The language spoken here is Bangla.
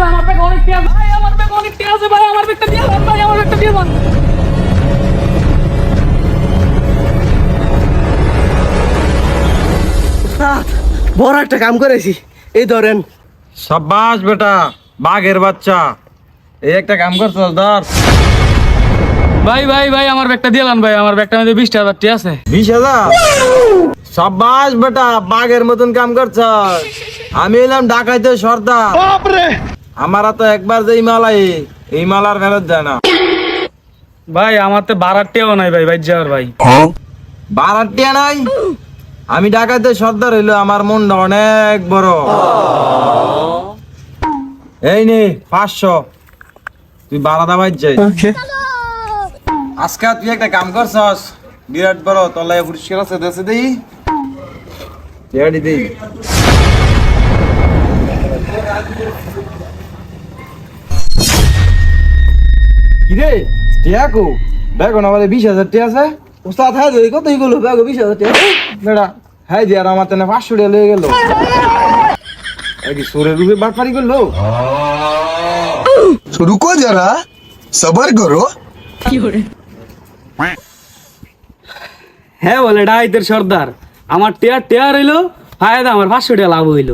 ভাই আমার ব্যাগ দিলাম আমার ব্যাগ অনেক টিয়া ভাই আমার ব্যাগ অনেক টিয়া আছে ভাই আমার ব্যাগটা দিয়ে ভাই আমার ব্যাগটা দিয়ে দেন। বড় একটা কাম করেছি। এই ধরেন। সাব্বাস বেটা বাঘের বাচ্চা। এই একটা কাম করছ ধর। ভাই ভাই ভাই আমার ব্যাগটা দিয়ে ভাই আমার ব্যাগটার মধ্যে বিশটা হাজার টিয়া আছে। বিশ হাজার? সাব্বাস বেটা বাঘের মতন কাম করছ আমি এলাম ডাকাইতে সর্দার। আমার তো একবার যেই মালাই এই মালার ফেরত যায় না। ভাই আমার তো বারার টিয়াও নাই ভাই ভাই যাওয়ার ভাই। বারাটিয়া নাই? আমি ডাকাইতে সর্দার হইল আমার মনটা অনেক বড়। এই নে পাঁচশো। তুই বারাদা ভাই যাই। আজকে তুই একটা কাম করছস বিরাট বড় তলায় পুরস্কার আছে দেশে দেই। দেই। কিরে? আমাদের বিশ হাজার টিয়া আছে? উস্তাদ হ্যাঁ কত বিশ হাজার টিয়া বেড়া হ্যাঁ আর আমার তেনে পাঁচশো টিয়া লেগে গেল। কি সুরের রূপে বাটপারি করল। রুকো যারা সবার করো। কি হ্যাঁ বলে ডাইতের সর্দার। আমার টিয়া টিয়া রইল ফায়দা আমার পাঁচশো টিয়া লাভ হইল।